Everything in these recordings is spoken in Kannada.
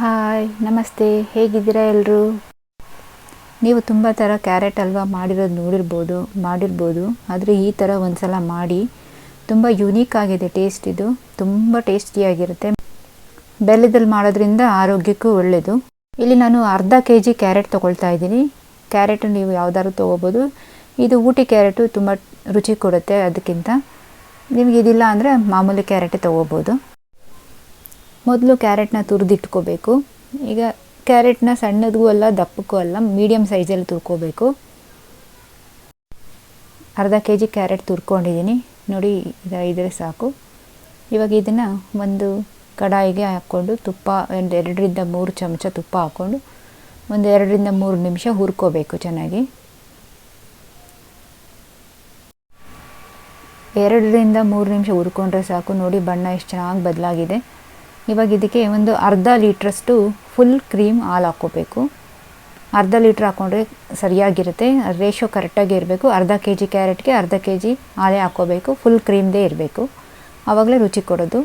ಹಾಯ್, ನಮಸ್ತೆ. ಹೇಗಿದ್ದೀರಾ ಎಲ್ಲರೂ ನೀವು ತುಂಬ ಥರ ಕ್ಯಾರೆಟ್ ಹಲ್ವಾ ಮಾಡಿರೋದು ನೋಡಿರ್ಬೋದು, ಮಾಡಿರ್ಬೋದು. ಆದರೆ ಈ ಥರ ಒಂದು ಸಲ ಮಾಡಿ. ತುಂಬ ಯುನೀಕ್ ಆಗಿದೆ ಟೇಸ್ಟ್ ಇದು. ತುಂಬ ಟೇಸ್ಟಿಯಾಗಿರುತ್ತೆ ಬೆಲ್ಲದಲ್ಲಿ ಮಾಡೋದ್ರಿಂದ ಆರೋಗ್ಯಕ್ಕೂ ಒಳ್ಳೆಯದು ಇಲ್ಲಿ ನಾನು ಅರ್ಧ ಕೆ ಜಿ ಕ್ಯಾರೆಟ್ ತೊಗೊಳ್ತಾ ಇದ್ದೀನಿ. ಕ್ಯಾರೆಟ್ ನೀವು ಯಾವ್ದಾದ್ರು ತೊಗೋಬೋದು. ಇದು ಊಟಿ ಕ್ಯಾರೆಟು ತುಂಬ ರುಚಿ ಕೊಡುತ್ತೆ ಅದಕ್ಕಿಂತ. ನಿಮಗೆ ಇದಿಲ್ಲ ಅಂದರೆ ಮಾಮೂಲಿ ಕ್ಯಾರೆಟೇ ತೊಗೋಬೋದು. ಮೊದಲು ಕ್ಯಾರೆಟ್ನ ತುರಿದಿಟ್ಕೋಬೇಕು. ಈಗ ಕ್ಯಾರೆಟ್ನ ಸಣ್ಣದಗೂ ಅಲ್ಲ, ದಪ್ಪಕ್ಕೂ ಅಲ್ಲ ಮೀಡಿಯಮ್ ಸೈಜಲ್ಲಿ ತುರ್ಕೋಬೇಕು. ಅರ್ಧ ಕೆ ಜಿ ಕ್ಯಾರೆಟ್ ತುರ್ಕೊಂಡಿದ್ದೀನಿ. ನೋಡಿ ಇದು ಇದ್ರೆ ಸಾಕು. ಇವಾಗ ಇದನ್ನು ಒಂದು ಕಡಾಯಿಗೆ ಹಾಕ್ಕೊಂಡು ತುಪ್ಪ, ಒಂದು ಎರಡರಿಂದ ಮೂರು ಚಮಚ ತುಪ್ಪ ಹಾಕ್ಕೊಂಡು ಒಂದು ಎರಡರಿಂದ ಮೂರು ನಿಮಿಷ ಹುರ್ಕೋಬೇಕು ಚೆನ್ನಾಗಿ. ಎರಡರಿಂದ ಮೂರು ನಿಮಿಷ ಹುರ್ಕೊಂಡ್ರೆ ಸಾಕು. ನೋಡಿ, ಬಣ್ಣ ಎಷ್ಟು ಚೆನ್ನಾಗಿ ಬದಲಾಗಿದೆ. ಇವಾಗ ಇದಕ್ಕೆ ಒಂದು ಅರ್ಧ ಲೀಟ್ರಷ್ಟು ಫುಲ್ ಕ್ರೀಮ್ ಹಾಲು ಹಾಕ್ಕೋಬೇಕು. ಅರ್ಧ ಲೀಟ್ರ್ ಹಾಕ್ಕೊಂಡ್ರೆ ಸರಿಯಾಗಿರುತ್ತೆ, ರೇಷೋ ಕರೆಕ್ಟಾಗಿ ಇರಬೇಕು. ಅರ್ಧ ಕೆ ಜಿ ಕ್ಯಾರೆಟ್ಗೆ ಅರ್ಧ ಕೆ ಜಿ ಹಾಲೇ ಹಾಕ್ಕೋಬೇಕು, ಫುಲ್ ಕ್ರೀಮ್ದೇ ಇರಬೇಕು. ಆವಾಗಲೇ ರುಚಿ ಕೊಡೋದು.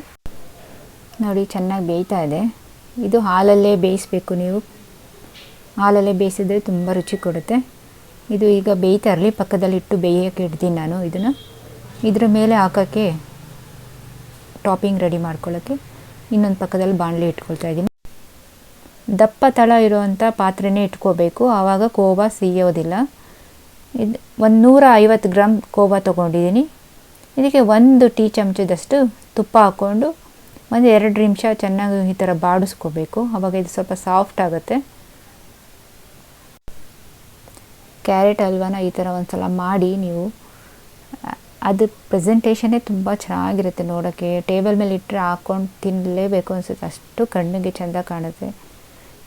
ನೋಡಿ, ಚೆನ್ನಾಗಿ ಬೇಯ್ತಾ ಇದೆ. ಇದು ಹಾಲಲ್ಲೇ ಬೇಯಿಸಬೇಕು ನೀವು. ಹಾಲಲ್ಲೇ ಬೇಯಿಸಿದ್ರೆ ತುಂಬ ರುಚಿ ಕೊಡುತ್ತೆ. ಇದು ಈಗ ಬೇಯ್ತಾ ಇರಲಿ ಪಕ್ಕದಲ್ಲಿಟ್ಟು ಬೇಯೋಕ್ಕೆ ಇಡ್ತೀನಿ ನಾನು ಇದನ್ನು. ಇದರ ಮೇಲೆ ಹಾಕೋಕ್ಕೆ ಟಾಪಿಂಗ್ ರೆಡಿ ಮಾಡ್ಕೊಳ್ಳೋಕ್ಕೆ. ಇನ್ನೊಂದು ಪಕ್ಕದಲ್ಲಿ ಬಾಣಲೆ ಇಟ್ಕೊಳ್ತಾ ಇದ್ದೀನಿ. ದಪ್ಪ ತಳ ಇರುವಂಥ ಪಾತ್ರೆನೇ ಇಟ್ಕೋಬೇಕು. ಆವಾಗ ಕೋವಾ ಸಿಯೋದಿಲ್ಲ ಇದು ಒಂದು ನೂರ ಐವತ್ತು ಗ್ರಾಮ್ ಕೋವಾ ತೊಗೊಂಡಿದ್ದೀನಿ. ಇದಕ್ಕೆ ಒಂದು ಟೀ ಚಮಚದಷ್ಟು ತುಪ್ಪ ಹಾಕ್ಕೊಂಡು ಒಂದು ಎರಡು ನಿಮಿಷ ಚೆನ್ನಾಗಿ ಈ ಥರ ಬಾಡಿಸ್ಕೋಬೇಕು. ಆವಾಗ ಇದು ಸ್ವಲ್ಪ ಸಾಫ್ಟ್ ಆಗುತ್ತೆ. ಕ್ಯಾರೆಟ್ ಹಲ್ವಾನ ಈ ಥರ ಒಂದು ಸಲ ಮಾಡಿ ನೀವು ಅದು ಪ್ರೆಸೆಂಟೇಷನ್ನೇ ತುಂಬ ಚೆನ್ನಾಗಿರುತ್ತೆ ನೋಡೋಕ್ಕೆ ಟೇಬಲ್ ಮೇಲೆ ಇಟ್ಟರೆ ಹಾಕ್ಕೊಂಡು ತಿನ್ನಲೇಬೇಕು ಅನಿಸುತ್ತೆ. ಅಷ್ಟು ಕಣ್ಣಿಗೆ ಚೆಂದ ಕಾಣುತ್ತೆ.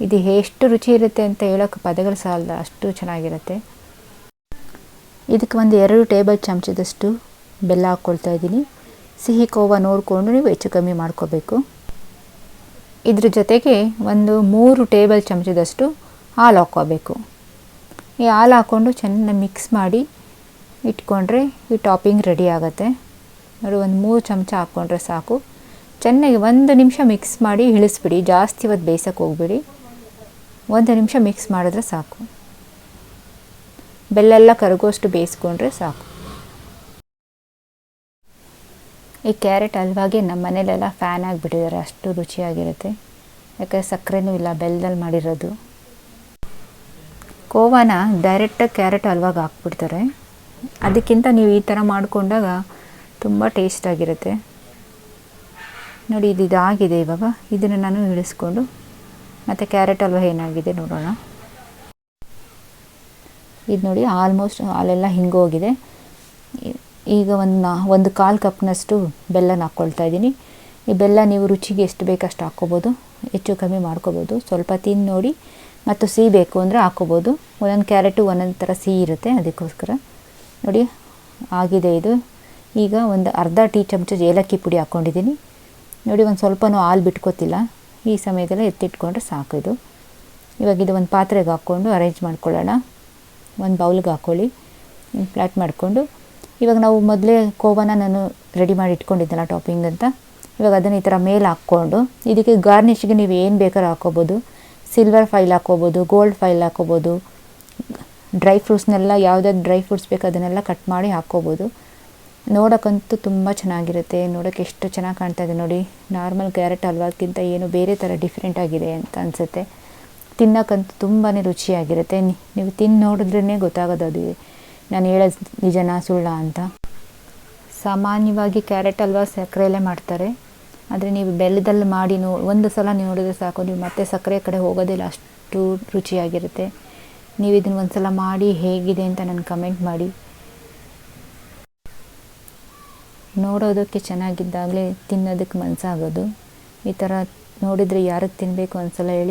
ಇದು ಎಷ್ಟು ರುಚಿ ಇರುತ್ತೆ ಅಂತ ಹೇಳೋಕ್ಕೆ ಪದಗಳು ಸಾಲದ ಅಷ್ಟು ಚೆನ್ನಾಗಿರುತ್ತೆ. ಇದಕ್ಕೆ ಒಂದು ಎರಡು ಟೇಬಲ್ ಚಮಚದಷ್ಟು ಬೆಲ್ಲ ಹಾಕ್ಕೊಳ್ತಾ ಇದ್ದೀನಿ. ಸಿಹಿ ಕೋವ ನೋಡಿಕೊಂಡು ನೀವು ಹೆಚ್ಚು ಕಮ್ಮಿ ಮಾಡ್ಕೋಬೇಕು. ಇದ್ರ ಜೊತೆಗೆ ಒಂದು ಮೂರು ಟೇಬಲ್ ಚಮಚದಷ್ಟು ಹಾಲು ಹಾಕ್ಕೋಬೇಕು. ಈ ಹಾಲು ಹಾಕ್ಕೊಂಡು ಚೆನ್ನಾಗಿ ಮಿಕ್ಸ್ ಮಾಡಿ ಇಟ್ಕೊಂಡ್ರೆ ಈ ಟಾಪಿಂಗ್ ರೆಡಿ ಆಗುತ್ತೆ. ನೋಡಿ, ಒಂದು ಮೂರು ಚಮಚ ಹಾಕ್ಕೊಂಡ್ರೆ ಸಾಕು. ಚೆನ್ನಾಗಿ ಒಂದು ನಿಮಿಷ ಮಿಕ್ಸ್ ಮಾಡಿ ಇಳಿಸ್ಬಿಡಿ. ಜಾಸ್ತಿ ಇವತ್ತು ಬೇಯಿಸೋಕೆ ಹೋಗ್ಬಿಡಿ. ಒಂದು ನಿಮಿಷ ಮಿಕ್ಸ್ ಮಾಡಿದ್ರೆ ಸಾಕು. ಬೆಲ್ಲೆಲ್ಲ ಕರಗೋಷ್ಟು ಬೇಯಿಸ್ಕೊಂಡ್ರೆ ಸಾಕು. ಈ ಕ್ಯಾರೆಟ್ ಹಲ್ವಾಗೆ ನಮ್ಮ ಮನೇಲೆಲ್ಲ ಫ್ಯಾನ್ ಆಗಿಬಿಟ್ಟಿದ್ದಾರೆ. ಅಷ್ಟು ರುಚಿಯಾಗಿರುತ್ತೆ. ಯಾಕಂದರೆ ಸಕ್ಕರೆನೂ ಇಲ್ಲ ಬೆಲ್ಲದಲ್ಲಿ ಮಾಡಿರೋದು. ಕೋವಾನ ಡೈರೆಕ್ಟಾಗಿ ಕ್ಯಾರೆಟ್ ಹಲ್ವಾಗ ಹಾಕ್ಬಿಡ್ತಾರೆ. ಅದಕ್ಕಿಂತ ನೀವು ಈ ಥರ ಮಾಡಿಕೊಂಡಾಗ ತುಂಬ ಟೇಸ್ಟಾಗಿರುತ್ತೆ ನೋಡಿ, ಇದು ಇದಾಗಿದೆ ಇವಾಗ. ಇದನ್ನು ನಾನು ಇಳಿಸ್ಕೊಂಡು ಮತ್ತು ಕ್ಯಾರೆಟ್ ಹಲ್ವ ಏನಾಗಿದೆ ನೋಡೋಣ. ಇದು ನೋಡಿ ಆಲ್ಮೋಸ್ಟ್ ಹಾಲೆಲ್ಲ ಹಿಂಗೋಗಿದೆ ಈಗ ಒಂದು ನಾ ಒಂದು ಕಾಲು ಕಪ್ನಷ್ಟು ಬೆಲ್ಲನ ಹಾಕ್ಕೊಳ್ತಾ ಇದ್ದೀನಿ. ಈ ಬೆಲ್ಲ ನೀವು ರುಚಿಗೆ ಎಷ್ಟು ಬೇಕು ಅಷ್ಟು ಹಾಕ್ಕೋಬೋದು. ಹೆಚ್ಚು ಕಮ್ಮಿ ಮಾಡ್ಕೋಬೋದು. ಸ್ವಲ್ಪ ತಿಂದು ನೋಡಿ ಮತ್ತು ಸಿಹಿ ಬೇಕು ಅಂದರೆ ಹಾಕ್ಕೋಬೋದು. ಒಂದೊಂದು ಕ್ಯಾರೆಟು ಒಂದೊಂದು ಥರ ಸಿಹಿ ಇರುತ್ತೆ ಅದಕ್ಕೋಸ್ಕರ. ನೋಡಿ, ಆಗಿದೆ ಇದು. ಈಗ ಒಂದು ಅರ್ಧ ಟೀ ಚಮಚ ಏಲಕ್ಕಿ ಪುಡಿ ಹಾಕ್ಕೊಂಡಿದ್ದೀನಿ ನೋಡಿ, ಒಂದು ಸ್ವಲ್ಪನೂ ಹಾಲು ಬಿಟ್ಕೋತಿಲ್ಲ. ಈ ಸಮಯದಲ್ಲಿ ಎತ್ತಿಟ್ಕೊಂಡ್ರೆ ಸಾಕು ಇದು. ಇವಾಗ ಇದು ಒಂದು ಪಾತ್ರೆಗೆ ಹಾಕ್ಕೊಂಡು ಅರೇಂಜ್ ಮಾಡ್ಕೊಳ್ಳೋಣ. ಒಂದು ಬೌಲ್ಗೆ ಹಾಕ್ಕೊಳ್ಳಿ ಫ್ಲಾಟ್ ಮಾಡಿಕೊಂಡು. ಇವಾಗ ನಾವು ಮೊದಲೇ ಕೋವನ ನಾನು ರೆಡಿ ಮಾಡಿ ಇಟ್ಕೊಂಡಿದ್ದೆನಲ್ಲ ಟಾಪಿಂಗ್ ಅಂತ. ಇವಾಗ ಅದನ್ನು ಈ ಥರ ಮೇಲೆ ಹಾಕ್ಕೊಂಡು, ಇದಕ್ಕೆ ಗಾರ್ನಿಷ್ಗೆ ನೀವು ಏನು ಬೇಕಾದ್ರೂ ಹಾಕ್ಕೋಬೋದು. ಸಿಲ್ವರ್ ಫೈಲ್ ಹಾಕ್ಕೋಬೋದು ಗೋಲ್ಡ್ ಫೈಲ್ ಹಾಕ್ಕೋಬೋದು. ಡ್ರೈ ಫ್ರೂಟ್ಸ್ನೆಲ್ಲ ಯಾವುದಾದ್ರು ಡ್ರೈ ಫ್ರೂಟ್ಸ್ ಬೇಕು ಅದನ್ನೆಲ್ಲ ಕಟ್ ಮಾಡಿ ಹಾಕ್ಕೋಬೋದು. ನೋಡೋಕ್ಕಂತೂ ತುಂಬ ಚೆನ್ನಾಗಿರುತ್ತೆ. ನೋಡೋಕ್ಕೆ ಎಷ್ಟು ಚೆನ್ನಾಗಿ ಕಾಣ್ತಾ ಇದೆ ನೋಡಿ. ನಾರ್ಮಲ್ ಕ್ಯಾರೆಟ್ ಹಲ್ವಾಕ್ಕಿಂತ ಏನು ಬೇರೆ ಥರ ಡಿಫ್ರೆಂಟ್ ಆಗಿದೆ ಅಂತ ಅನಿಸುತ್ತೆ. ತಿನ್ನೋಕ್ಕಂತೂ ತುಂಬಾ ರುಚಿಯಾಗಿರುತ್ತೆ. ನೀವು ತಿಂದು ನೋಡಿದ್ರೇ ಗೊತ್ತಾಗೋದು ಅದು. ನಾನು ಹೇಳೋದು ನಿಜನಾ ಸುಳ್ಳ ಅಂತ. ಸಾಮಾನ್ಯವಾಗಿ ಕ್ಯಾರೆಟ್ ಹಲ್ವಾ ಸಕ್ಕರೆಯಲ್ಲೇ ಮಾಡ್ತಾರೆ. ಆದರೆ ನೀವು ಬೆಲ್ಲದಲ್ಲಿ ಮಾಡಿ ನೋ, ಒಂದು ಸಲ ನೋಡಿದ್ರೆ ಸಾಕು. ನೀವು ಮತ್ತೆ ಸಕ್ಕರೆ ಕಡೆ ಹೋಗೋದಿಲ್ಲ. ಅಷ್ಟು ರುಚಿಯಾಗಿರುತ್ತೆ. ನೀವು ಇದನ್ನು ಒಂದು ಸಲ ಮಾಡಿ ಹೇಗಿದೆ ಅಂತ ನನಗೆ ಕಮೆಂಟ್ ಮಾಡಿ. ನೋಡೋದಕ್ಕೆ ಚೆನ್ನಾಗಿದ್ದಾಗಲೇ ತಿನ್ನೋದಕ್ಕೆ ಮನಸ್ಸಾಗೋದು ಈ ಥರ ನೋಡಿದರೆ ಯಾರಿಗೆ ತಿನ್ನಬೇಕು ಒಂದ್ಸಲ ಹೇಳಿ.